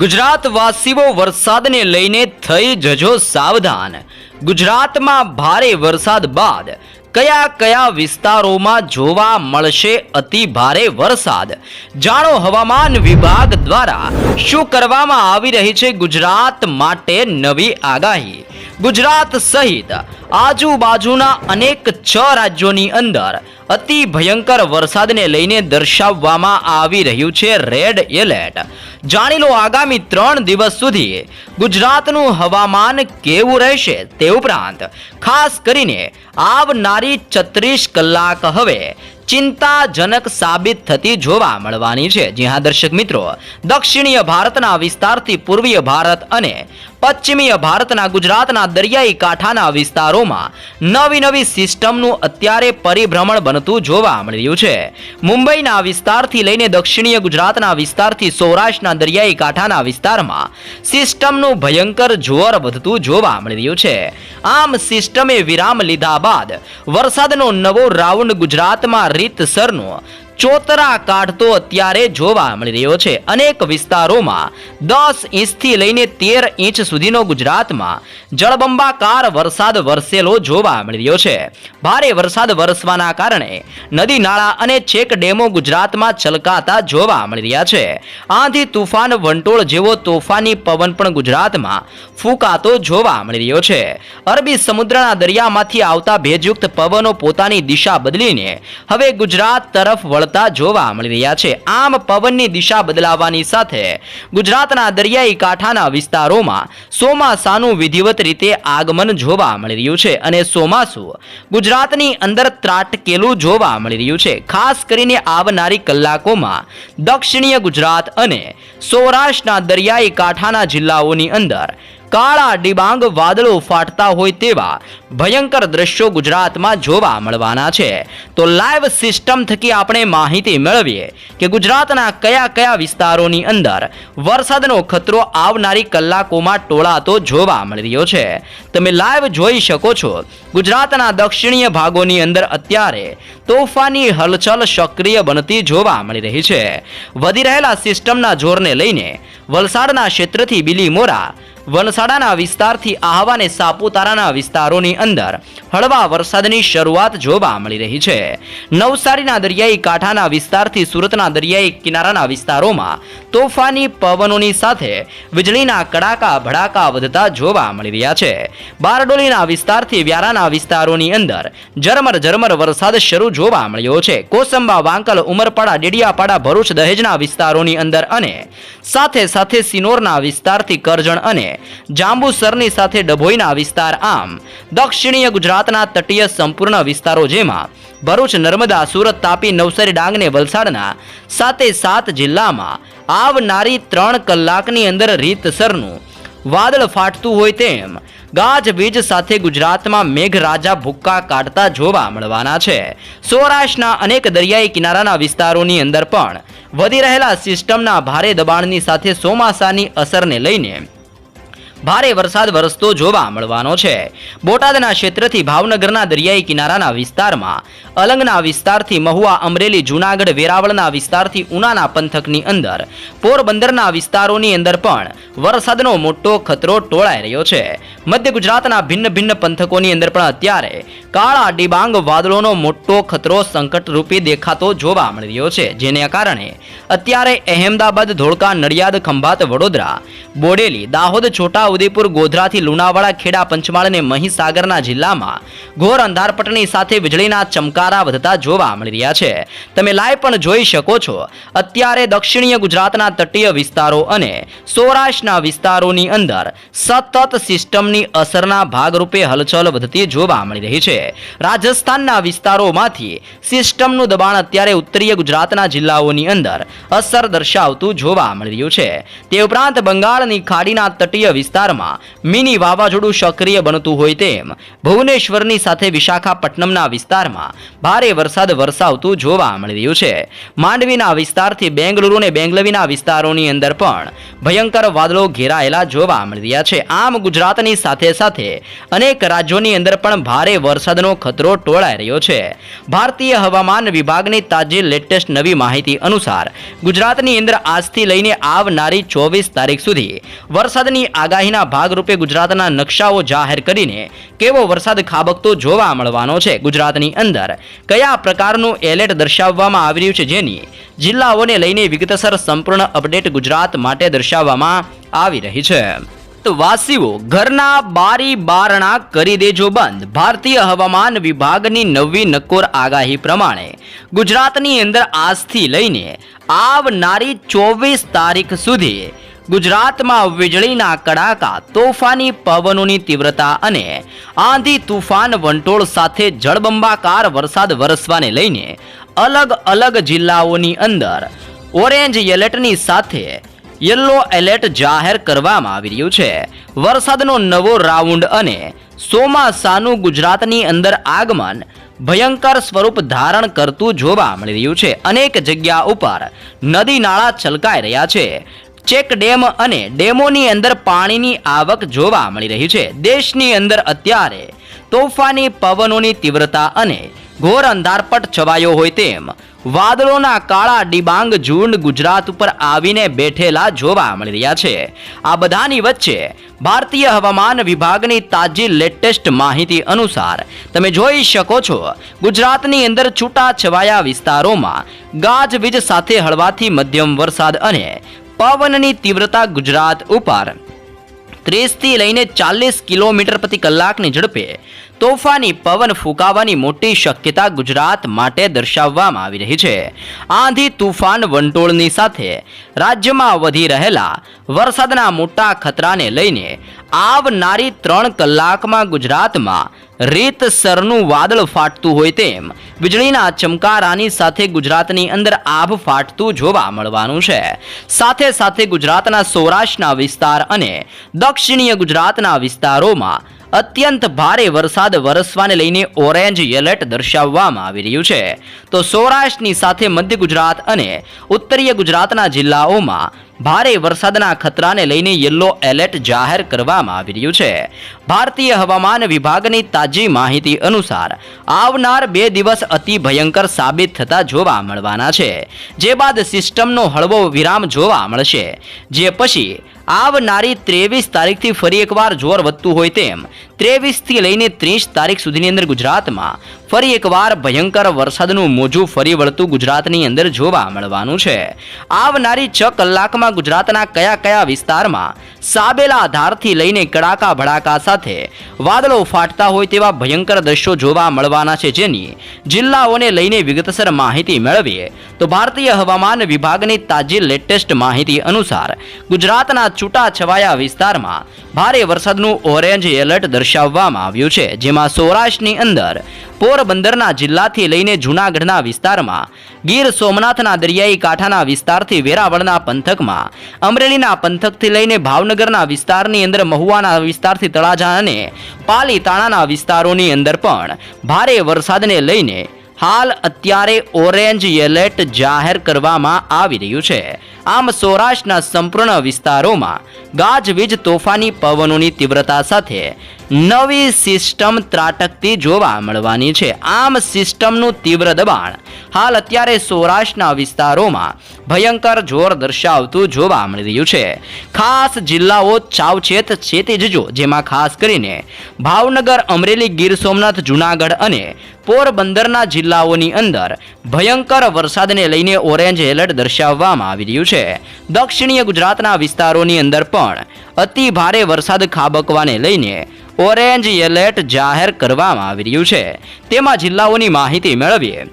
ગુજરાતવાસીઓ વરસાદને લઈને થઈ જજો સાવધાન. ગુજરાતમાં ભારે વરસાદ બાદ કયા કયા વિસ્તારોમાં જોવા મળશે અતિ ભારે વરસાદ? જાણો હવામાન વિભાગ દ્વારા શું કરવામાં આવી રહી છે ગુજરાત માટે નવી આગાહી? ગુજરાત સહિત આજુબાજુના અનેક છ રાજ્યોની અંદર અતિ ભયંકર વરસાદને લઈને દર્શાવવામાં આવી રહ્યું છે રેડ એલર્ટ. જાણી લો આગામી ત્રણ દિવસ સુધી ગુજરાતનું હવામાન કેવું રહેશે તે ઉપરાંત ખાસ કરીને આવનારી છત્રીસ કલાક હવે ચિંતાજનક સાબિત થતી જોવા મળવાની છે. જી હા, દર્શક મિત્રો, દક્ષિણીય ભારતના વિસ્તારથી પૂર્વીય ભારત અને પશ્ચિમીય ભારતના ગુજરાતના દરિયાઈ કાંઠાના વિસ્તારોમાં નવી નવી સિસ્ટમનું અત્યારે પરિભ્રમણ બનતું જોવા મળી રહ્યું છે. મુંબઈના વિસ્તારથી લઈને દક્ષિણીય ગુજરાતના વિસ્તારથી સૌરાષ્ટ્રના દરિયાઈ કાંઠાના વિસ્તારમાં સિસ્ટમનું ભયંકર જોર વધતું જોવા મળી રહ્યું છે. આમ સિસ્ટમે વિરામ લીધા બાદ વરસાદનો નવો રાઉન્ડ ગુજરાતમાં રીતસરનો ચોતરા કાઢતો અત્યારે જોવા મળી રહ્યો છે. અનેક વિસ્તારોમાં દસ ઇંચથી લઈને તેર ઇંચ સુધીનો ગુજરાતમાં જળબંબાકાર વરસાદ વરસેલો જોવા મળી રહ્યો છે. ભારે વરસાદ વરસવાના કારણે નદી, નાળા અને છેક ડેમો ગુજરાતમાં છલકાતા જોવા મળી રહ્યા છે. આંધી તુફાન, વંટોળ જેવો તોફાની પવન પણ ગુજરાતમાં ફૂંકાતો જોવા મળી રહ્યો છે. અરબી સમુદ્રના દરિયામાંથી આવતા ભેજયુક્ત પવનો પોતાની દિશા બદલીને હવે ગુજરાત તરફ વળતા જોવા મળી રહ્યા છે. આમ પવનની દિશા બદલાવાની સાથે ગુજરાતના દરિયાઈ કાંઠાના વિસ્તારોમાં ચોમાસાનું વિધિવત રીતે આગમન જોવા મળી રહ્યું છે અને ચોમાસું ગુજરાતની અંદર ત્રાટકેલું જોવા મળી રહ્યું છે. ખાસ કરીને આવનારી કલાકોમાં દક્ષિણીય ગુજરાત અને સૌરાષ્ટ્રના દરિયાઈ કાંઠાના જિલ્લાઓની અંદર કાળા ડિબાંગ વાદળો ફાટતા હોય તેવા ભયંકર દ્રશ્યો ગુજરાતમાં જોવા મળવાના છે. તો લાઈવ સિસ્ટમ થકી આપણે માહિતી મેળવીએ કે ગુજરાતના કયા કયા વિસ્તારોની અંદર વરસાદનો ખતરો આવનારી કલાકોમાં ટોળાતો જોવા મળી રહ્યો છે. તમે લાઈવ જોઈ શકો છો, ગુજરાતના દક્ષિણીય ભાગોની અંદર અત્યારે તોફાની હલચલ સક્રિય બનતી જોવા મળી રહી છે. વધી રહેલા સિસ્ટમના જોરને લઈને વલસાડના ક્ષેત્રથી બિલીમોરા વલસાડાના વિસ્તારથી આહવા સાપુતારાના વિસ્તારોની અંદર હળવા વરસાદની શરૂઆત જોવા મળી રહી છે. નવસારીના દરિયાઈ કાંઠાના વિસ્તારથી સુરતના દરિયાઈ કિનારાના વિસ્તારોમાં તોફાની પવનોની સાથે વીજળીના કડાકા ભડાકા વધતા જોવા મળી રહ્યા છે. બારડોલીના વિસ્તારથી વ્યારાના વિસ્તારોની અંદર ઝરમર ઝરમર વરસાદ શરૂ જોવા મળ્યો છે. કોસંબા, વાંકલ, ઉમરપાડા, ડેડિયાપાડા, ભરૂચ દહેજના વિસ્તારોની અંદર અને સાથે સાથે સિનોરના વિસ્તારથી કરજણ અને જાંબુસરની સાથે ડભોઈના વિસ્તાર આમ. દક્ષિણીય ગુજરાતના તટીય સંપૂર્ણ વિસ્તારો જેમાં ભરૂચ, નર્મદા, સુરત તાપી, નવસારી, ડાંગને, વલસાડના સાતે સાત જિલ્લામાં આવનારી ત્રણ કલાકની અંદર રીતસરનું વાદળ ફાટતું હોય તેમ ગાજવીજ સાથે ગુજરાતમાં મેઘરાજા ભૂક્કા કાઢતા જોવા મળવાના છે. સૌરાષ્ટ્રના અનેક દરિયાઈ કિનારાના વિસ્તારોની અંદર પણ વધી રહેલા સિસ્ટમના ભારે દબાણની સાથે ચોમાસાની અસરને લઈને ભારે વરસાદ વરસતો જોવા મળવાનો છે. બોટાદના ક્ષેત્રથી ભાવનગરના દરિયાઈ કિનારાના વિસ્તારમાં અલંગના વિસ્તારથી મહુવા અમરેલી, જૂનાગઢ, વેરાવળના વિસ્તારથી ઉનાના પંથકની અંદર. પોરબંદરના વિસ્તારોની અંદર પણ વરસાદનો મોટો ખતરો ટોળાઈ રહ્યો છે. મધ્ય ગુજરાતના ભિન્ન ભિન્ન પંથકોની અંદર પણ અત્યારે કાળા ડિબાંગ વાદળોનો મોટો ખતરો સંકટરૂપી દેખાતો જોવા મળી રહ્યો છે. જેને કારણે અત્યારે અહેમદાબાદ, ધોળકા, નડિયાદ, ખંભાત, વડોદરા, બોડેલી, દાહોદ છોટા ઉદેપુર ગોધરાથી લુણાવાડા, ખેડા, પંચમહાલ અને મહીસાગરના જિલ્લામાં ઘોર અંધારપટની સાથે વીજળીના ચમકારા વધતા જોવા મળી રહ્યા છે. તમે લાઈવ પણ જોઈ શકો છો. અત્યારે દક્ષિણીય ગુજરાતના તટીય વિસ્તારો અને સૌરાષ્ટ્રના વિસ્તારોની અંદર સતત સિસ્ટમની અસરના ભાગરૂપે હલચલ વધતી જોવા મળી રહી છે. રાજસ્થાનના વિસ્તારોમાંથી સિસ્ટમનું દબાણ અત્યારે ઉત્તરીય ગુજરાતના જિલ્લાઓની અંદર અસર દર્શાવતું જોવા મળી રહ્યું છે. તે ઉપરાંત બંગાળની ખાડીના તટીય વિસ્તારમાં મિની વાવાઝોડું સક્રિય બનતું હોય તેમ ભુવનેશ્વરની સાથે વિશાખાપટ્ટનમના વિસ્તારમાં ભારે વરસાદ વરસાવતું જોવા મળી રહ્યું છે. માંડવીના વિસ્તારથી બેંગલુરુ અને બેંગલવીના વિસ્તારોની અંદર પણ ભયંકર વાદળો ઘેરાયેલા જોવા મળી રહ્યા છે. આમ ગુજરાતની સાથે સાથે અનેક રાજ્યોની અંદર પણ ભારે વરસાદનો ખતરો ટોળાઈ રહ્યો છે. ભારતીય હવામાન વિભાગની તાજી લેટેસ્ટ નવી માહિતી અનુસાર ગુજરાતની અંદર આજથી લઈને આવનારી ચોવીસ તારીખ સુધી વરસાદની આગાહીના ભાગરૂપે ગુજરાતના નકશાઓ જાહેર કરીને કેવો વરસાદ ખાબકતો જોવા મળવાનો છે. ગુજરાતની અંદર કયા પ્રકારનું એલર્ટ દર્શાવવામાં આવી રહ્યું છે જેની જિલ્લાઓને લઈને વિગતસર સંપૂર્ણ અપડેટ ગુજરાત માટે દર્શાવવામાં આવી રહી છે. તો વાસીઓ, ઘરના બારી બારણા કરી દેજો બંધ. ભારતીય હવામાન વિભાગની નવી નક્કોર આગાહી પ્રમાણે ગુજરાતની અંદર આજથી લઈને આવનારી ચોવીસ તારીખ સુધી ગુજરાતમાં વીજળીના કડાકા, તોફાની પવનોની તીવ્રતા અને આંધી તુફાન વંટોળ સાથે જળબંબાકાર વરસાદ વરસવાને લઈને અલગ અલગ જિલ્લાઓની અંદર ઓરેન્જ એલર્ટની સાથે યલો એલર્ટ જાહેર કરવામાં આવી રહ્યું છે. વરસાદનો નવો રાઉન્ડ અને સોમાસાનું ગુજરાતની અંદર આગમન ભયંકર સ્વરૂપ ધારણ કરતું જોવા મળી રહ્યું છે. અનેક જગ્યા ઉપર નદી નાળા છલકાઈ રહ્યા છે. ચેક ડેમ અને ડેમોની અંદર પાણીની આવક જોવા મળી રહી છે. દેશની અંદર અત્યારે તોફાની પવનોની તીવ્રતા અને ઘોર અંધારપટ છવાયો હોય તેમ વાદળોના કાળા ડિબાંગ ઝુંડ ગુજરાત ઉપર આવીને બેઠેલા જોવા મળી રહ્યા છે. આ બધાની વચ્ચે ભારતીય હવામાન વિભાગની તાજી લેટેસ્ટ માહિતી અનુસાર તમે જોઈ શકો છો, ગુજરાતની અંદર છૂટા છવાયા વિસ્તારોમાં ગાજવીજ સાથે હળવાથી મધ્યમ વરસાદ અને પવનની તીવ્રતા ગુજરાત ઉપર. ત્રીસથી લઈને ચાલીસ કિલોમીટર પ્રતિ કલાકની ઝડપે તોફાની પવન ફૂંકાવાની મોટી શક્યતા ગુજરાત માટે દર્શાવવામાં આવી રહી છે. આંધી તુફાન વંટોળની સાથે રાજ્યમાં વધી રહેલા વરસાદના મોટા ખતરાને લઈને આવનારી ત્રણ કલાકમાં ગુજરાતમાં રીતસરનું વાદળ ફાટતું હોય તેમ વીજળીના ચમકારાની સાથે ગુજરાતની અંદર આભ ફાટતું જોવા મળવાનું છે. સાથે સાથે ગુજરાતના સૌરાષ્ટ્રના વિસ્તાર અને દક્ષિણીય ગુજરાતના વિસ્તારોમાં અત્યંત ભારે વરસાદ વરસવાને લઈને ઓરેન્જ એલર્ટ દર્શાવવામાં આવી રહ્યું છે. તો સૌરાષ્ટ્રની સાથે મધ્ય ગુજરાત અને ઉત્તરીય ગુજરાતના જિલ્લાઓમાં ભારે વરસાદના ખતરાને લઈને યલો એલર્ટ જાહેર કરવામાં આવી રહ્યું છે. ભારતીય હવામાન વિભાગની તાજી માહિતી અનુસાર, આવનાર બે દિવસ અતિ ભયંકર સાબિત થતા જોવા મળવાના છે. જે બાદ સિસ્ટમનો હળવો વિરામ જોવા મળશે. જે પછી, આવનારી ત્રેવીસ તારીખથી ફરી એકવાર જોર વધતું હોય તેમ, ત્રેવીસથી લઈને ત્રીસ તારીખ સુધીની અંદર ગુજરાતમાં ફરી એકવાર ભયંકર વરસાદનું મોજું ફરી વળતું ગુજરાતની અંદર જોવા મળવાનું છે. આવનારી છ કલાકમાં ગુજરાતના કયા કયા વિસ્તારમાં સાબેલા ધારથી લઈને કડાકા ભડાકા સાથે વાદળો ફાટતા હોય તેવા ભયંકર દ્રશ્યો જોવા મળવાના છે જેની જિલ્લાઓને લઈને વિગતસર માહિતી મેળવીએ, તો ભારતીય હવામાન વિભાગની તાજી લેટેસ્ટ માહિતી અનુસાર ગુજરાતના છૂટાછવાયા વિસ્તારમાં ભારે વરસાદનું ઓરેન્જ એલર્ટ દર્શાવવામાં આવ્યું છે, જેમાં સૌરાષ્ટ્રની અંદર પોરબંદરના જિલ્લાથી લઈને જૂનાગઢના વિસ્તારમાં ગીર સોમનાથના દરિયાઈ કાંઠાના વિસ્તારથી વેરાવળના પંથકમાં, અમરેલીના પંથકથી લઈને ભાવનગરના વિસ્તારની અંદર મહુવાના વિસ્તારથી તળાજા અને પાલીતાણાના વિસ્તારોની અંદર પણ ભારે વરસાદને લઈને હાલ અત્યારે ઓરેન્જ એલર્ટ જાહેર કરવામાં આવી રહ્યું છે. આમ સૌરાષ્ટ્રના સંપૂર્ણ વિસ્તારોમાં ગાજવીજ તોફાની પવનોની તીવ્રતા સાથે નવી સિસ્ટમ ત્રાટકતી જોવા મળવાની છે. આમ સિસ્ટમનું તીવ્ર દબાણ હાલ અત્યારે સૌરાષ્ટ્રના વિસ્તારોમાં ભયંકર જોર દર્શાવતું જોવા મળી રહ્યું છે. ખાસ જિલ્લાઓ ચાવચેત ચેતી જજો, જેમાં ખાસ કરીને ભાવનગર, અમરેલી, ગીર સોમનાથ, જુનાગઢ અને પોરબંદરના જિલ્લાઓની અંદર ભયંકર વરસાદને લઈને ઓરેન્જ એલર્ટ દર્શાવવામાં આવી રહ્યું છે. દક્ષિણીય ગુજરાતના વિસ્તારોની અંદર પણ અતિ ભારે વરસાદ ખાબકવાને લઈને ઓરેન્જ એલર્ટ જાહેર કરવામાં આવી રહ્યું છે. તેમાં જિલ્લાઓની માહિતી મેળવીએ.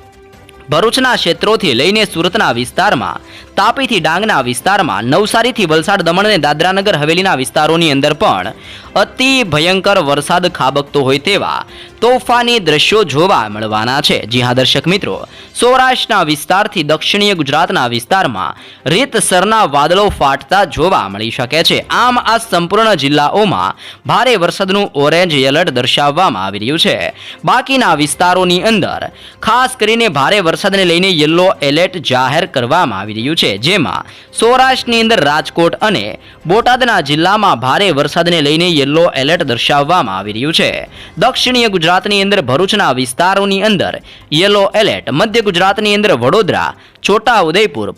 ભરૂચના ક્ષેત્રોથી લઈને સુરતના વિસ્તારમાં, તાપીથી ડાંગના વિસ્તારમાં, નવસારીથી વલસાડ, દમણ અને દાદરાનગર, હવેલીના વિસ્તારોની અંદર પણ અતિ ભયંકર વરસાદ ખાબકતો હોય તેવા તોફાની દ્રશ્યો જોવા મળવાના છે. જી હા, દર્શક મિત્રો. સૌરાષ્ટ્રના વિસ્તારથી દક્ષિણીય ગુજરાતના વિસ્તારમાં રીતસરના વાદળો ફાટતા જોવા મળી શકે છે. આમ આ સંપૂર્ણ જિલ્લાઓમાં ભારે વરસાદનું ઓરેન્જ એલર્ટ દર્શાવવામાં આવી રહ્યું છે. બાકીના વિસ્તારોની અંદર ખાસ કરીને ભારે વરસાદને લઈને યલો એલર્ટ જાહેર કરવામાં આવી રહ્યું છે. જેમાં સૌરાષ્ટ્રની અંદર રાજકોટ અને બોટાદના જિલ્લામાં ભારે વરસાદને લઈને યલો એલર્ટ દર્શાવવામાં આવી રહ્યું છે. દક્ષિણીય ગુજરાતની અંદર ભરૂચના વિસ્તારોની અંદર યલો એલર્ટ, મધ્ય ગુજરાતની અંદર વડોદરા છોટા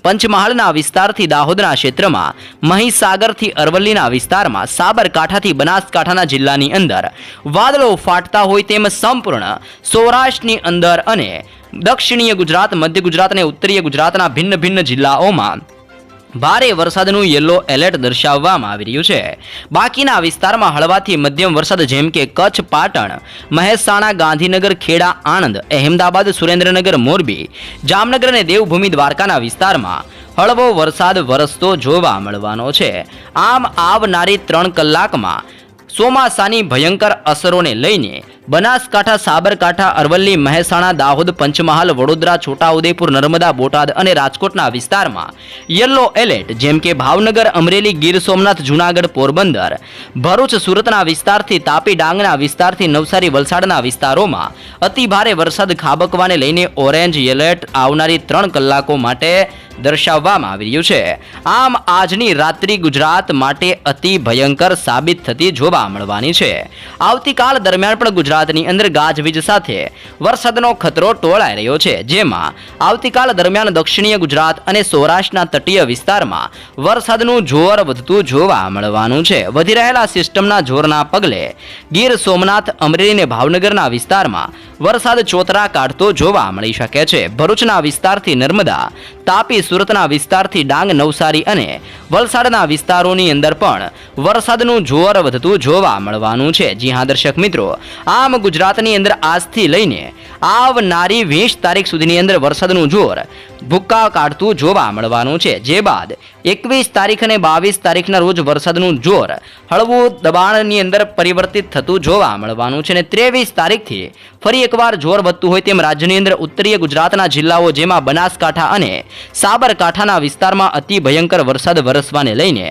પંચમહાલના વિસ્તારથી દાહોદના ક્ષેત્રમાં, મહીસાગરથી અરવલ્લીના વિસ્તારમાં, સાબરકાંઠાથી બનાસકાંઠાના જિલ્લાની અંદર. વાદળો ફાટતા હોય તેમ સંપૂર્ણ સૌરાષ્ટ્રની અંદર અને દક્ષિણીય ગુજરાત, મધ્ય ગુજરાત અને ઉત્તરીય ગુજરાતના ભિન્ન ભિન્ન જિલ્લાઓમાં ભારે વરસાદનું યલો એલર્ટ દર્શાવવામાં આવી રહ્યું છે. બાકીના વિસ્તારમાં હળવાથી મધ્યમ વરસાદ જેમ કે કચ્છ, પાટણ, મહેસાણા, ગાંધીનગર, ખેડા, આણંદ, અહેમદાબાદ, સુરેન્દ્રનગર, મોરબી, જામનગર અને દેવભૂમિ દ્વારકાના વિસ્તારમાં હળવો વરસાદ વરસતો જોવા મળવાનો છે. આમ આવનારી ત્રણ કલાકમાં ચોમાસાની ભયંકર અસરોને લઈને બનાસકાંઠા, સાબરકાંઠા, અરવલ્લી, મહેસાણા, દાહોદ, પંચમહાલ, વડોદરા, છોટાઉદેપુર, નર્મદા, બોટાદ અને રાજકોટના વિસ્તારમાં યલો એલર્ટ, જેમ કે ભાવનગર, અમરેલી, ગીર સોમનાથ, જૂનાગઢ, પોરબંદર, ભરૂચ, સુરતના વિસ્તારથી તાપી ડાંગના વિસ્તારથી નવસારી, વલસાડના વિસ્તારોમાં અતિભારે વરસાદ ખાબકવાને લઈને ઓરેન્જ એલર્ટ આવનારી ત્રણ કલાકો માટે દર્શાવવામાં આવી રહ્યું છે. આમ આજની રાત્રિ ગુજરાત માટે અતિ ભયંકર સાબિત થતી જોવા મળવાની છે. આવતીકાલ દરમિયાન પણ ગુજરાતની અંદર ગાજવીજ સાથે વરસાદનો ખતરો ટોળાઈ રહ્યો છે. જેમાં આવતીકાલ દરમિયાન દક્ષિણીય ગુજરાત અને સૌરાષ્ટ્રના તટીય વિસ્તારમાં વરસાદનું જોર વધતું જોવા મળવાનું છે. વધી રહેલા સિસ્ટમના જોરના પગલે ગીર સોમનાથ, અમરેલી અને ભાવનગરના વિસ્તારમાં વરસાદ ચોતરા કાઢતો જોવા મળી શકે છે. ભરૂચના વિસ્તારથી નર્મદા તાપી સુરતના વિસ્તારથી ડાંગ, નવસારી અને વલસાડના વિસ્તારોની અંદર પણ વરસાદનું જોર વધતું જોવા મળવાનું છે. જી હા, દર્શક મિત્રો, આમ ગુજરાતની અંદર આજથી લઈને આવનારી વીસ તારીખ સુધીની અંદર વરસાદનું જોર ભૂક્કા કાઢતું જોવા મળવાનું છે. જે બાદ એકવીસ તારીખ અને બાવીસ તારીખના રોજ વરસાદનું જોર હળવું દબાણની અંદર પરિવર્તિત થતું જોવા મળવાનું છે અને ત્રેવીસ તારીખથી ફરી એકવાર જોર વધતું હોય તેમ રાજ્યની અંદર ઉત્તરીય ગુજરાતના જિલ્લાઓ જેમાં બનાસકાંઠા અને સાબરકાંઠાના વિસ્તારમાં અતિ ભયંકર વરસાદ વરસવાને લઈને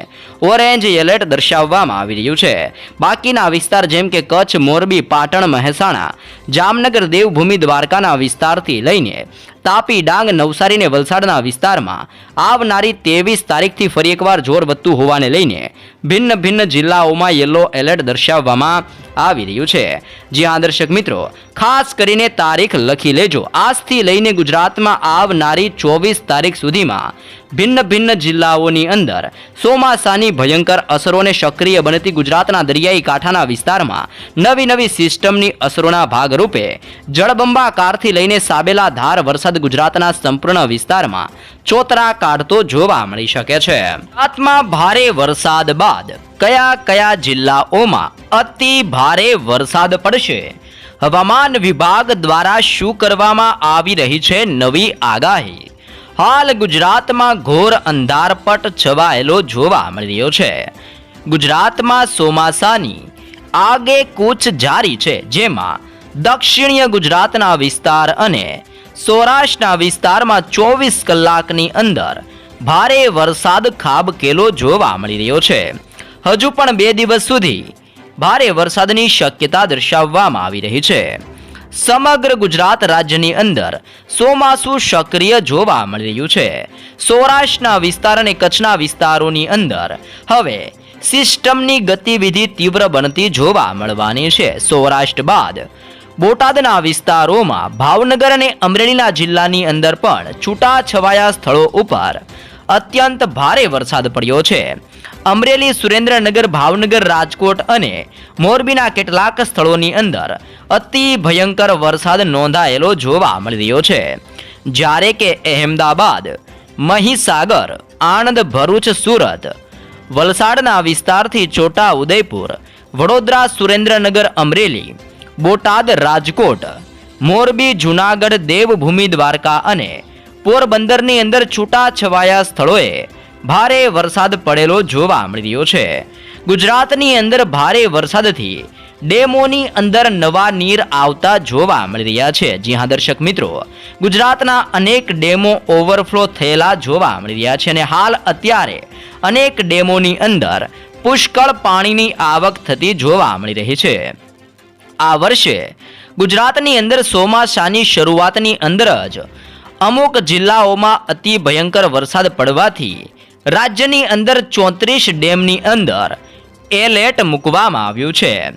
ઓરેન્જ એલર્ટ દર્શાવવામાં આવી રહ્યું છે. બાકીના વિસ્તાર જેમ કે કચ્છ, મોરબી, પાટણ, મહેસાણા, જામનગર, દેવભૂમિ, દ્વારકાના વિસ્તારથી લઈને તાપી ડાંગ નવસારી અને વલસાડના વિસ્તારમાં આવનારી ત્રેવીસ તારીખથી ફરી એકવાર જોર વધતું હોવાને લઈને ભિન્ન ભિન્ન જિલ્લાઓમાં યલો એલર્ટ દર્શાવવામાં આવી રહ્યું છે. જ્યાં દર્શક મિત્રો, ખાસ કરીને તારીખ લખી લેજો. આજથી લઈને ગુજરાતમાં આવનારી ચોવીસ તારીખ સુધીમાં ભિન્ન ભિન્ન જિલ્લાઓની અંદર ચોમાસાની ભયંકર અસરોને સક્રિય બનતી ગુજરાતના દરિયાઈ કાંઠાના વિસ્તારમાં નવી નવી સિસ્ટમની અસરોના ભાગરૂપે જળબંબાકારથી લઈને સાબેલા ધાર વરસાદ ગુજરાતના સંપૂર્ણ વિસ્તારમાં ચોતરા કાઢતો જોવા મળી શકે છે. ગુજરાતમાં ભારે વરસાદ બાદ કયા કયા જિલ્લાઓમાં અતિ ભારે વરસાદ પડશે? હવામાન વિભાગ દ્વારા શું કરવામાં આવી રહી છે નવી આગાહી? હાલ ગુજરાતમાં ઘોર અંધારપટ છવાયેલો જોવા મળી રહ્યો છે. ગુજરાતમાં ચોમાસાની આગે કૂચ જારી છે, જેમાં દક્ષિણીય ગુજરાતના વિસ્તાર અને સૌરાષ્ટ્રના વિસ્તારમાં ચોવીસ કલાકની અંદર ભારે વરસાદ ખાબકેલો જોવા મળી રહ્યો છે. હજુ પણ બે દિવસ સુધી ભારે વરસાદની શક્યતા દર્શાવવામાં આવી રહી છે. સમગ્ર ગુજરાત રાજ્યની અંદર ચોમાસું સક્રિય જોવા મળી રહ્યું છે. સૌરાષ્ટ્રના વિસ્તાર અને કચ્છના વિસ્તારોની અંદર હવે સિસ્ટમની ગતિવિધિ તીવ્ર બનતી જોવા મળવાની છે. સૌરાષ્ટ્ર બાદ બોટાદના વિસ્તારોમાં ભાવનગર અને અમરેલીના જિલ્લાની અંદર પણ છૂટાછવાયા સ્થળો ઉપર અત્યંત ભારે વરસાદ પડ્યો છે. અમરેલી, સુરેન્દ્રનગર, ભાવનગર, રાજકોટ અને મોરબીના કેટલાક સ્થળોની અંદર અતિ ભયંકર વરસાદ નોંધાયેલો જોવા મળી રહ્યો છે. જ્યારે કે અહેમદાબાદ, મહીસાગર, આણંદ, ભરૂચ, સુરત, વલસાડના વિસ્તારથી છોટા ઉદયપુર વડોદરા, સુરેન્દ્રનગર, અમરેલી, બોટાદ, રાજકોટ, મોરબી, જુનાગઢ, દેવભૂમિ, દ્વારકા અને પોરબંદરની અંદર છૂટાછવાયા સ્થળોએ ભારે વરસાદ પડેલો જોવા મળી રહ્યો છે. ગુજરાતની અંદર ભારે વરસાદથી ડેમોની અંદર નવા નીર આવતા જોવા મળી રહ્યા છે. જી હા, દર્શક મિત્રો, ગુજરાતના અનેક ડેમો ઓવરફ્લો થયેલા જોવા મળી રહ્યા છે અને હાલ અત્યારે અનેક ડેમોની અંદર પુષ્કળ પાણીની આવક થતી જોવા મળી રહી છે. આ વર્ષે ગુજરાતની અંદર ચોમાસાની શરૂઆતની અંદર જ અમુક જિલ્લાઓમાં અતિ ભયંકર વરસાદ પડવાથી રાજ્યની અંદર ચોત્રીસ ડેમની અંદર એલેટ મૂકવામાં આવ્યું છે.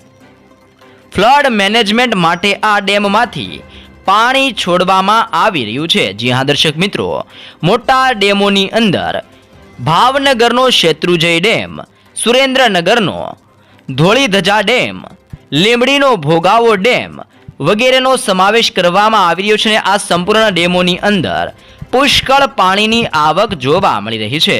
ફ્લડ મેનેજમેન્ટ માટે આ ડેમમાંથી પાણી છોડવામાં આવી રહ્યું છે. જી હા, દર્શક મિત્રો, મોટા ડેમોની અંદર ભાવનગરનો શેત્રુજય ડેમ, સુરેન્દ્રનગરનો ધોળીધજા ડેમ, લીંબડીનો ભોગાવો ડેમ વગેરેનો સમાવેશ કરવામાં આવી રહ્યો છે અને આ સંપૂર્ણ ડેમોની અંદર પુષ્કળ પાણીની આવક જોવા મળી રહી છે.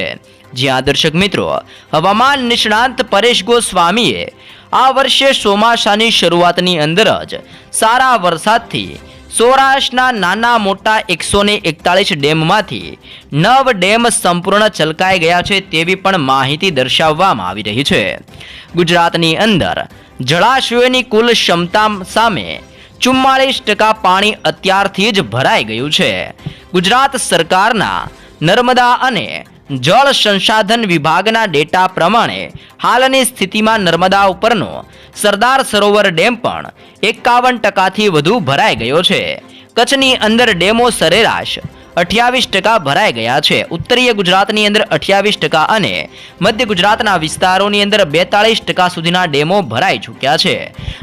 જ્યાં દર્શક મિત્રો, હવામાન નિષ્ણાંત પરેશ ગોસ્વામીએ આ વર્ષે ચોમાસાની શરૂઆતની અંદર જ સારા વરસાદથી સૌરાષ્ટ્રના નાના મોટા એકસો ને એકતાળીસ ડેમમાંથી નવ ડેમ સંપૂર્ણ છલકાઈ ગયા છે તેવી પણ માહિતી દર્શાવવામાં આવી રહી છે. ગુજરાતની અંદર જળાશયોની કુલ ક્ષમતા સામે ચુમ્માળીસ ટકા પાણી અત્યારથી જ ભરાઈ ગયું છે. ગુજરાત સરકારના નર્મદા અને જળ સંસાધન વિભાગના ડેટા પ્રમાણે હાલની સ્થિતિમાં નર્મદા ઉપરનો સરદાર સરોવર ડેમ પણ એકાવન ટકાથી વધુ ભરાઈ ગયો છે. કચ્છની અંદર ડેમો સરેરાશ અઠ્યાવીસ ટકા ભરાઈ ગયા છે. ઉત્તરીય ગુજરાતની અંદર અઠ્યાવીસ ટકા અને મધ્ય ગુજરાતના વિસ્તારોની અંદર બેતાળીસ ટકા સુધીના ડેમો ભરાઈ ચૂક્યા છે.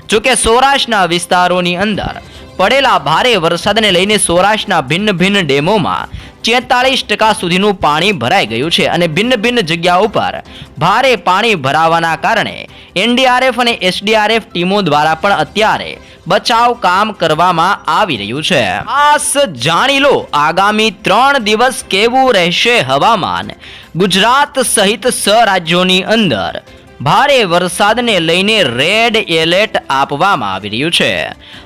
જોકે સૌરાષ્ટ્રના વિસ્તારોની અંદર પડેલા ભારે વરસાદને લઈને સૌરાષ્ટ્રના ભિન્ન ભિન્ન ડેમોમાં ચેતાળીસ ટકા સુધીનું પાણી ભરાઈ ગયું છે અને ભિન્ન ભિન્ન જગ્યા ઉપર ભારે પાણી ભરાવાના કારણે એનડીઆરએફ અને એસડીઆરએફ ટીમો દ્વારા પણ અત્યારે બચાવ કામ કરવામાં આવી રહ્યું છે. ખાસ જાણી લો, આગામી ત્રણ દિવસ કેવું રહેશે હવામાન? ગુજરાત સહિત સ રાજ્યોની અંદર ભારે વરસાદને લઈને રેડ એલર્ટ આપવામાં આવી રહ્યું છે.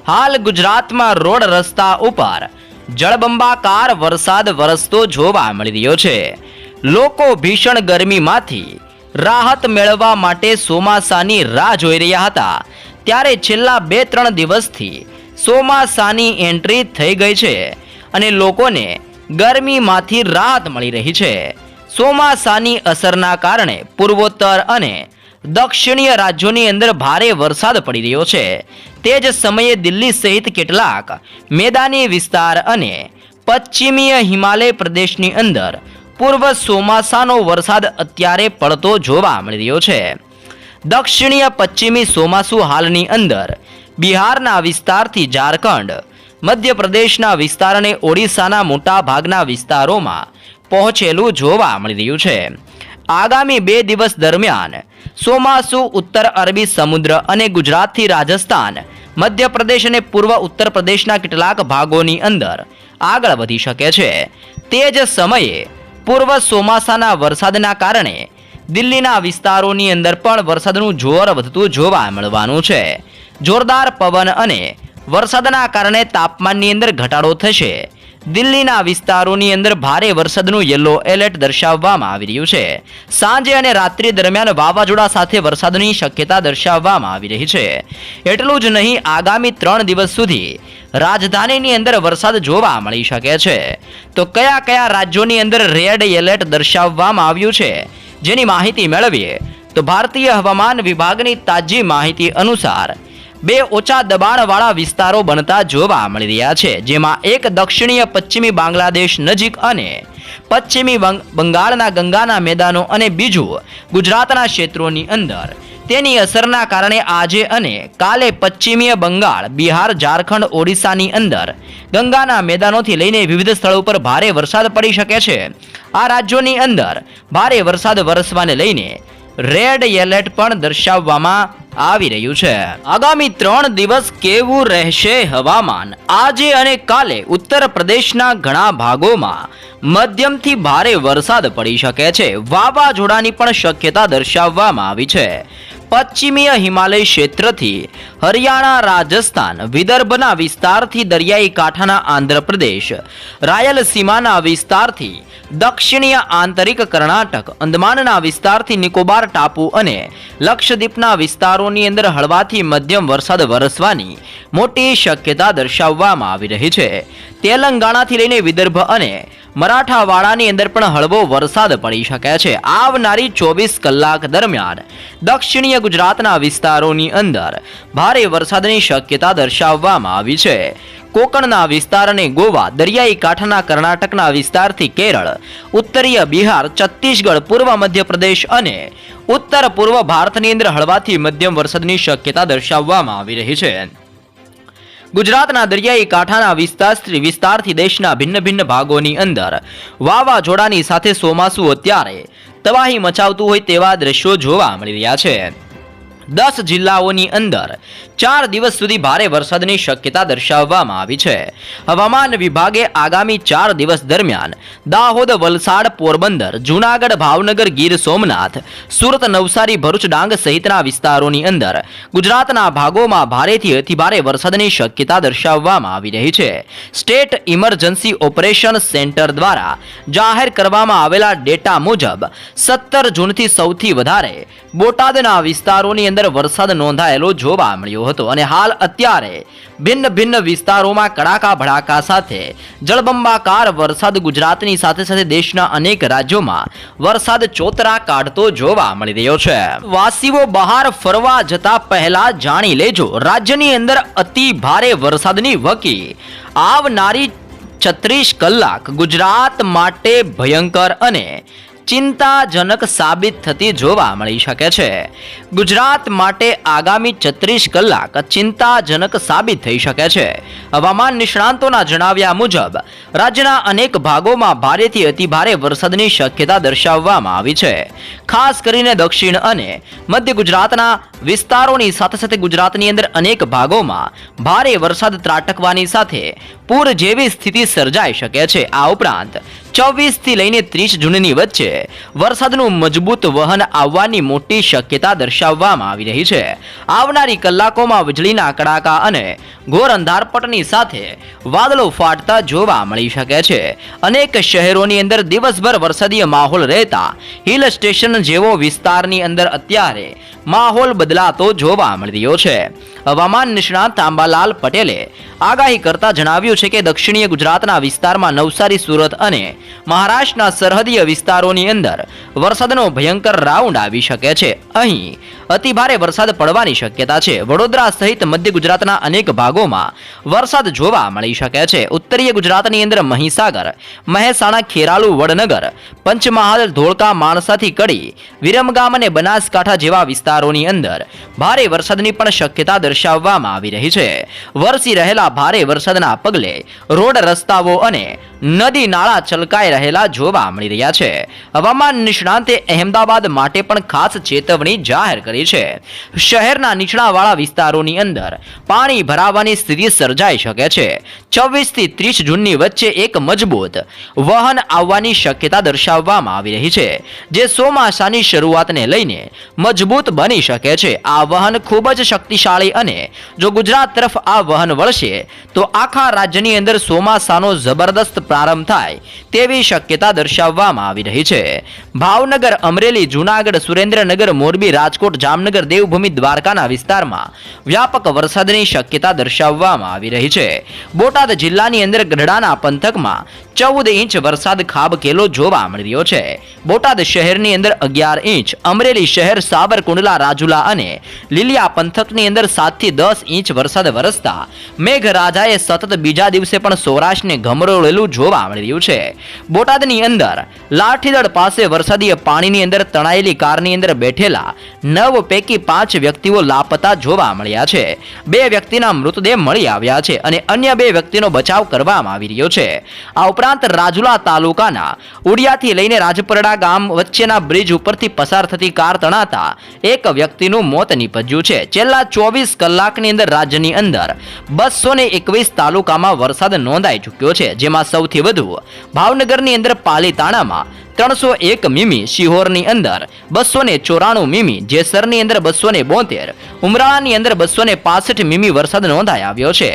હાલ ગુજરાતમાં રોડ રસ્તા ઉપર જળબંબાકાર વરસાદ વરસતો જોવા મળી રહ્યો છે. લોકો ભીષણ ગરમીમાંથી રાહત મેળવવા માટે ચોમાસાની રાહ જોઈ રહ્યા હતા. ત્યારે છેલ્લા બે ત્રણ દિવસથી ચોમાસાની એન્ટ્રી થઈ ગઈ છે અને લોકોને ગરમીમાંથી રાહત મળી રહી છે. ચોમાસાની અસરના કારણે પૂર્વોત્તર અને દક્ષિણીય રાજ્યોની અંદર ભારે વરસાદ પડી રહ્યો છે. તે જ સમયે દિલ્હી સહિત કેટલાક મેદાની વિસ્તાર અને પશ્ચિમીય હિમાલય પ્રદેશની અંદર પૂર્વ ચોમાસાનો વરસાદ અત્યારે પડતો જોવા મળી રહ્યો છે. દક્ષિણીય પશ્ચિમી ચોમાસું હાલની અંદર બિહારના વિસ્તારથી ઝારખંડ, મધ્યપ્રદેશના વિસ્તાર અને ઓડિશાના મોટા ભાગના વિસ્તારોમાં પહોંચેલું જોવા મળી રહ્યું છે. આગામી બે દિવસ દરમિયાન ચોમાસું ઉત્તર અરબી સમુદ્ર અને ગુજરાતથી રાજસ્થાન, મધ્યપ્રદેશ અને પૂર્વ ઉત્તર પ્રદેશના કેટલાક ભાગોની અંદર આગળ વધી શકે છે. તે જ સમયે પૂર્વ ચોમાસાના વરસાદના કારણે દિલ્હીના વિસ્તારોની અંદર પણ વરસાદનું જોર વધતું જોવા મળવાનું છે. જોરદાર પવન અને વરસાદના કારણે તાપમાનની અંદર ઘટાડો થશે. દિલ્હીના વિસ્તારોની અંદર ભારે વરસાદનું યલો એલર્ટ દર્શાવવામાં આવી રહ્યું છે. સાંજે અને રાત્રિ દરમિયાન વાવાઝોડા સાથે વરસાદની શક્યતા દર્શાવવામાં આવી રહી છે. એટલું જ નહીં, આગામી ત્રણ દિવસ સુધી રાજધાનીની અંદર વરસાદ જોવા મળી શકે છે. તો કયા કયા રાજ્યોની અંદર રેડ એલર્ટ દર્શાવવામાં આવ્યું છે? જેની માહિતી મેળવીએ તો ભારતીય હવામાન વિભાગની તાજી માહિતી અનુસાર બે ઓછા દબાણવાળા વિસ્તારો બનતા જોવા મળી રહ્યા છે, જેમાં એક દક્ષિણીય પશ્ચિમી બાંગ્લાદેશ નજીક અને પશ્ચિમી બંગાળના ગંગાના મેદાનો અને બીજું ગુજરાતના ક્ષેત્રોની અંદર. તેની અસરના કારણે આજે અને કાલે પશ્ચિમીય બંગાળ, બિહાર, ઝારખંડ, ઓડિશાની અંદર ગંગાના મેદાનોથી લઈને વિવિધ સ્થળો પર ભારે વરસાદ પડી શકે છે. આ રાજ્યોની અંદર ભારે વરસાદ વરસવાને લઈને રેડ એલર્ટ પણ દર્શાવવામાં આવી રહ્યું છે. આગામી ત્રણ દિવસ કેવું રહેશે હવામાન? આજે અને કાલે ઉત્તર પ્રદેશના ઘણા ભાગોમાં મધ્યમથી ભારે વરસાદ પડી શકે છે. વાવાઝોડાની પણ શક્યતા દર્શાવવામાં આવી છે. પશ્ચિમીય હિમાલય ક્ષેત્રથી હરિયાણા, રાજસ્થાન, વિદર્ભના વિસ્તારથી દરિયાઈ કાંઠાના આંધ્રપ્રદેશ, રાયલસીમાના વિસ્તારથી દક્ષિણીય આંતરિક કર્ણાટક, અંદમાનના વિસ્તારથી નિકોબાર ટાપુ અને લક્ષદ્વીપના વિસ્તારોની અંદર હળવાથી મધ્યમ વરસાદ વરસવાની મોટી શક્યતા દર્શાવવામાં આવી રહી છે. તેલંગાણાથી લઈને વિદર્ભ અને મરાઠાવાડાની અંદર પણ હળવો વરસાદ પડી શકે છે. આવનારી ચોવીસ કલાક દરમિયાન દક્ષિણીય ગુજરાતના વિસ્તારોની અંદર ભારે વરસાદની શક્યતા દર્શાવવામાં આવી છે. કોકણના વિસ્તાર અને ગોવા, દરિયાઈ કાંઠાના કર્ણાટકના વિસ્તારથી કેરળ, ઉત્તરીય બિહાર, છત્તીસગઢ, પૂર્વ મધ્યપ્રદેશ અને ઉત્તર પૂર્વ ભારતની અંદર હળવાથી મધ્યમ વરસાદની શક્યતા દર્શાવવામાં આવી રહી છે. ગુજરાતના દરિયાઈ કાંઠાના વિસ્તાર વિસ્તારથી દેશના ભિન્ન ભિન્ન ભાગોની અંદર વાવાઝોડાની સાથે ચોમાસું અત્યારે તબાહી મચાવતું હોય તેવા દ્રશ્યો જોવા મળી રહ્યા છે. દસ જિલ્લાઓની અંદર ચાર દિવસ સુધી ભારે વરસાદની શક્યતા દર્શાવવામાં આવી છે. હવામાન વિભાગે આગામી ચાર દિવસ દરમિયાન દાહોદ, વલસાડ, પોરબંદર, જૂનાગઢ, ભાવનગર, ગીર સોમનાથ, સુરત, નવસારી, ભરૂચ, ડાંગ સહિતના વિસ્તારોની અંદર ગુજરાતના ભાગોમાં ભારેથી અતિભારે વરસાદની શક્યતા દર્શાવવામાં આવી રહી છે. સ્ટેટ ઇમરજન્સી ઓપરેશન સેન્ટર દ્વારા જાહેર કરવામાં આવેલા ડેટા મુજબ સત્તર જૂનથી સૌથી વધારે બોટાદના વિસ્તારોની અંદર વરસાદ નોંધાયેલો જોવા મળ્યો હતો અને હાલ અત્યારે ભિન્ન ભિન્ન વિસ્તારોમાં કડાકા ભડાકા સાથે જળબંબાકાર વરસાદ ગુજરાતની સાથે સાથે દેશના અનેક રાજ્યોમાં વરસાદ ચોતરા કાઢતો જોવા મળી રહ્યો છે. વાસીઓ બહાર ફરવા જતા પહેલા જાણી લેજો, રાજ્યની અંદર અતિ ભારે વરસાદની વકી આવનારી છત્રીસ કલાક ગુજરાત માટે ભયંકર અને ચિંતાજનક સાબિત થતી જોવા મળી શકે છે. ગુજરાત માટે આગામી છત્રીસ કલાક ચિંતાજનક સાબિત થઈ શકે છે. હવામાન નિષ્ણાંતોના જણાવ્યા મુજબ, રાજ્યના અનેક ભાગોમાં ભારેથી અતિભારે વરસાદની શક્યતા દર્શાવવામાં આવી છે. ખાસ કરીને દક્ષિણ અને મધ્ય ગુજરાતના વિસ્તારોની સાથે સાથે ગુજરાતની અંદર અનેક ભાગોમાં ભારે વરસાદ ત્રાટકવાની સાથે પૂર જેવી સ્થિતિ સર્જાઈ શકે છે. આ ઉપરાંત ચોવીસથી લઈને ત્રીસ જૂનની વચ્ચે વરસાદનું મજબૂત વહન આવવાની મોટી શક્યતા દર્શાવવામાં આવી રહી છે. આવનારી કલાકોમાં વીજળીના કડાકા અને ઘોર અંધારપટની સાથે વાદળો ફાટતા જોવા મળી શકે છે. અનેક શહેરોની અંદર દિવસભર વરસાદીય માહોલ રહેતા હિલ સ્ટેશન જેવો વિસ્તારની અંદર અત્યારે માહોલ બદલાતો જોવા મળી રહ્યો છે. હવામાન નિષ્ણાત આંબાલાલ પટેલે આગાહી કરતા જણાવ્યું છે કે દક્ષિણીય ગુજરાતના વિસ્તારમાં નવસારી, સુરત અને મહારાષ્ટ્રના સરહદીય વિસ્તારોની અંદર વરસાદનો ભયંકર રાઉન્ડ આવી શકે છે. અહીં અતિભારે વરસાદ પડવાની શક્યતા છે. વડોદરા સહિત મધ્ય ગુજરાતના અનેક ભાગોમાં વરસાદ જોવા મળી શકે છે. ઉત્તરીય ગુજરાતની અંદર મહીસાગર, મહેસાણા, ખેરાલુ, વડનગર, પંચમહાલ, ધોળકા, માણસાથી કડી, વિરમગામ અને બનાસકાંઠા જેવા વિસ્તારોની અંદર ભારે વરસાદની પણ શક્યતા દર્શાવવામાં આવી રહી છે. વરસી રહેલા ભારે વરસાદના પગલે રોડ રસ્તાઓ અને નદી નાળા છલકાઈ રહેલા જોવા મળી રહ્યા છે. હવામાન નિષ્ણાંતે અહેમદાબાદ માટે પણ ખાસ ચેતવણી જાહેર કરી છે. શહેરના નીચલાવાળા વિસ્તારોની અંદર પાણી ભરાવાની સ્થિતિ સર્જાઈ શકે છે. છવ્વીસથી ત્રીસ જૂનની વચ્ચે એક મજબૂત વહન આવવાની શક્યતા દર્શાવવામાં આવી રહી છે, જે ચોમાસાની શરૂઆતને લઈને મજબૂત બની શકે છે. આ વહન ખૂબ જ શક્તિશાળી અને જો ગુજરાત તરફ આ વહન વળશે, તો આખા રાજ્યની અંદર ચોમાસાનો જબરદસ્ત પ્રારંભ થાય તેવી શક્યતા દર્શાવવામાં આવી રહી છે. ભાવનગર, અમરેલી, જૂનાગઢ, સુરેન્દ્રનગર, મોરબી, રાજકોટ, જામનગર, દેવભૂમિ, દ્વારકાના વિસ્તારમાં વ્યાપક વરસાદની શક્યતા દર્શાવવામાં આવી રહી છે. બોટાદ જિલ્લાની અંદર ગઢડાના પંથકમાં ચૌદ ઇંચ વરસાદ ખાબકેલો જોવા મળી રહ્યો છે. બોટાદ શહેરની અંદર અગિયાર ઇંચ, અમરેલી શહેર સાબરકુંડલા રાજુલા અને લીલિયા પંથકની અંદર સાતથી દસ ઇંચ વરસાદ વરસતા મેઘરાજાએ સતત બીજા દિવસે પણ સૌરાષ્ટ્રને ગમરોળેલું જોવા મળી રહ્યું છે. બોટાદની અંદર લાઠીદળ પાસે વરસાદી પાણીની અંદર તણાયેલી કારની અંદર બેઠેલા નવ પૈકી પાંચ વ્યક્તિઓ લાપતા જોવા મળ્યા છે. બે વ્યક્તિના મૃતદેહ મળી આવ્યા છે અને અન્ય બે વ્યક્તિનો બચાવ કરવામાં આવી રહ્યો છે. આ ઉપરાંત રાજુલા તાલુકાના ઉડિયાથી લઈને રાજપરડા ગામ વચ્ચેના બ્રિજ ઉપરથી પસાર થતી કાર તણાતા એક વ્યક્તિનું મોત નીપજ્યું છે. છેલ્લા ચોવીસ કલાકની અંદર રાજ્યની અંદર બસો ને એકવીસ તાલુકામાં વરસાદ નોંધાઈ ચૂક્યો છે, જેમાં સૌથી સૌથી વધુ ભાવનગરની અંદર પાલીતાણામાં ત્રણસો એક મીમી, શિહોરની અંદર બસો ને ચોરાણું મીમી, જેસરની અંદર બસો ને બોતેર, ઉમરાળાની અંદર બસો ને પાસઠ મીમી વરસાદ નોંધાઈ આવ્યો છે.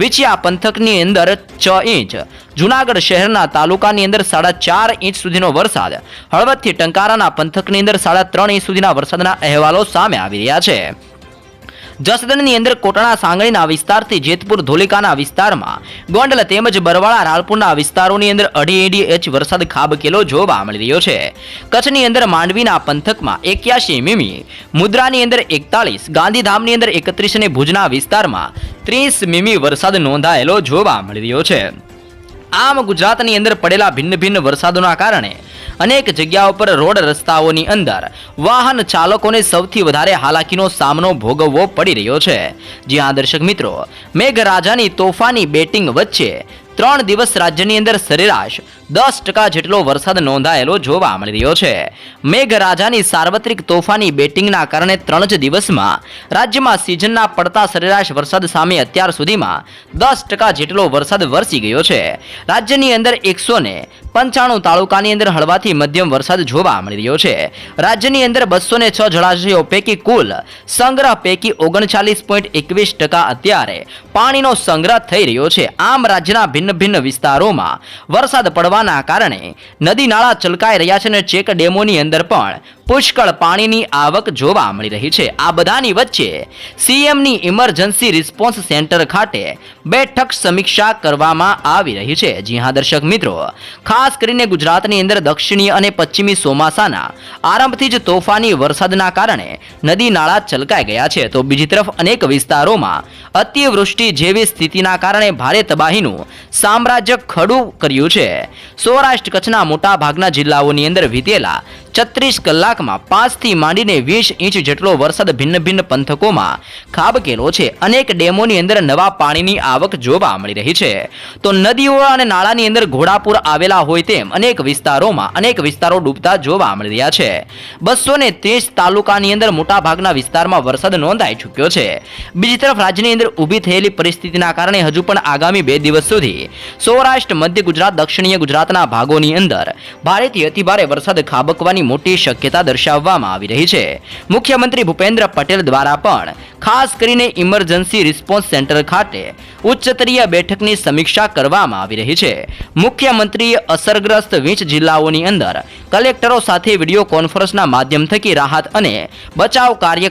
વિછિયા પંથકની અંદર છ ઇંચ, જુનાગઢ શહેરના તાલુકાની અંદર સાડા ચાર ઇંચ સુધીનો વરસાદ, હળવદથી ટંકારાના પંથકની અંદર સાડા ત્રણ ઇંચ સુધીના વરસાદના અહેવાલો સામે આવી રહ્યા છે. જસદણની અંદર કોટણા સાંગણીના વિસ્તારથી જેતપુર ધોલિકાના વિસ્તારમાં. ગોંડલ તેમજ બરવાળા રાલપુરના વિસ્તારોની અંદર અઢી એડી ઇંચ વરસાદ ખાબકેલો જોવા મળી રહ્યો છે. કચ્છની અંદર માંડવીના પંથકમાં એક્યાસી મીમી, મુદ્રાની અંદર એકતાળીસ, ગાંધીધામની અંદર એકત્રીસ અને ભુજના વિસ્તારમાં ત્રીસ મીમી વરસાદ નોંધાયેલો જોવા મળી રહ્યો છે. આમ ગુજરાતની અંદર પડેલા ભિન્ન ભિન્ન વરસાદોના કારણે અનેક જગ્યાઓ પર રોડ રસ્તાઓની અંદર વાહન ચાલકોને સૌથી વધારે હાલાકીનો સામનો ભોગવવો પડી રહ્યો છે. જ્યાં દર્શક મિત્રો, મેઘરાજાની તોફાની બેટિંગ વચ્ચે ત્રણ દિવસ રાજ્યની અંદર સરેરાશ દસ ટકા જેટલો વરસાદ નોંધાયેલો જોવા મળી રહ્યો છે. મેઘરાજાની સાર્વત્રિક તોફાની બેટિંગના કારણે ત્રણ જ દિવસમાં રાજ્યમાં સિઝનના પડતા સરેરાશ વરસાદ સામે અત્યાર સુધીમાં દસ ટકા જેટલો વરસાદ વરસી ગયો છે. રાજ્યની અંદર એકસો ને પંચાણું તાલુકાની અંદર હળવાથી મધ્યમ વરસાદ જોવા મળી રહ્યો છે. રાજ્યની અંદર બસો ને છ જળાશયો પૈકી કુલ સંગ્રહ પૈકી ઓગણચાલીસ પોઈન્ટ એકવીસ ટકા અત્યારે પાણીનો સંગ્રહ થઈ રહ્યો છે. આમ રાજ્યના ભિન્ન ભિન્ન વિસ્તારોમાં વરસાદ પડવાના કારણે નદી નાળા ચલકાઈ રહ્યા છે અને ચેક ડેમોની અંદર પણ પુષ્કળ પાણીની આવક જોવા મળી રહી છે. આ બધાની વચ્ચે સીએમની ઇમરજન્સી રિસ્પોન્સ સેન્ટર ખાતે બેઠક સમીક્ષા કરવામાં આવી રહી છે. જી હા, દર્શક મિત્રો, ખાસ કરીને ગુજરાતની અંદર દક્ષિણીય અને પશ્ચિમી ચોમાસાના આરંભથી જ તોફાની વરસાદના કારણે નદી નાળા છલકાઈ ગયા છે. તો બીજી તરફ અનેક વિસ્તારોમાં અતિવૃષ્ટિ જેવી સ્થિતિના કારણે ભારે તબાહીનું સામ્રાજ્ય ખડું કર્યું છે. સૌરાષ્ટ્ર કચ્છના મોટા ભાગના જિલ્લાઓની અંદર વીતેલા છત્રીસ કલાકમાં પાંચથી માંડીને વીસ ઇંચ જેટલો વરસાદ ભિન્ન ભિન્ન પંથકોમાં ખાબકેલો છે. અનેક ડેમોની અંદર નવા પાણીની આવક જોવા મળી રહી છે. તો નદીઓ અને નાળાની અંદર ઘોડાપુર આવેલા હોય તેમ અનેક વિસ્તારોમાં અનેક વિસ્તારો ડૂબતા જોવા મળી રહ્યા છે. બસો ને ત્રીસ તાલુકાની અંદર મોટાભાગના વિસ્તારમાં વરસાદ નોંધાઈ ચૂક્યો છે. બીજી તરફ રાજ્યની અંદર ઊભી થયેલી પરિસ્થિતિના કારણે હજુ પણ આગામી બે દિવસ સુધી સૌરાષ્ટ્ર, મધ્ય ગુજરાત, દક્ષિણીય ગુજરાતના ભાગોની અંદર ભારેથી અતિભારે વરસાદ ખાબકવાની મોટી શક્યતા દર્શાવવામાં આવી રહી છે. મુખ્યમંત્રી ભૂપેન્દ્ર પટેલ દ્વારા પણ ખાસ કરીને ઇમરજન્સી રિસ્પોન્સ સેન્ટર ખાતે ઉચ્ચસ્તરીય બેઠકની સમીક્ષા કરવામાં આવી રહી છે. મુખ્યમંત્રીએ અસરગ્રસ્ત વીસ જિલ્લાઓની અંદર કલેક્ટરો સાથે વીડિયો કોન્ફરન્સના માધ્યમ થકી રાહત અને બચાવ કાર્ય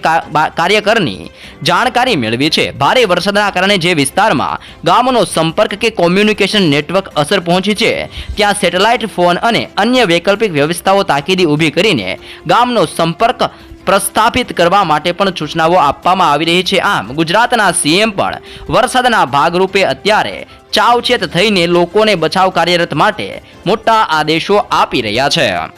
કાર્યકરની જાણકારી મેળવી છે. ભારે વરસાદના કારણે જે વિસ્તારમાં ગામનો સંપર્ક કે કોમ્યુનિકેશન નેટવર્ક અસર પહોંચી છે, ત્યાં સેટેલાઇટ ફોન અને અન્ય વૈકલ્પિક વ્યવસ્થાઓ તાકીદી ઊભી કરીને ગામનો સંપર્ક પ્રસ્થાપિત કરવા માટે પણ સૂચનાઓ આપવામાં આવી રહી છે. આમ, ગુજરાતના સીએમ પણ વરસાદના ભાગરૂપે અત્યારે ચાવચેત થઈને લોકોને બચાવ કાર્યરત માટે મોટા આદેશો આપી રહ્યા છે.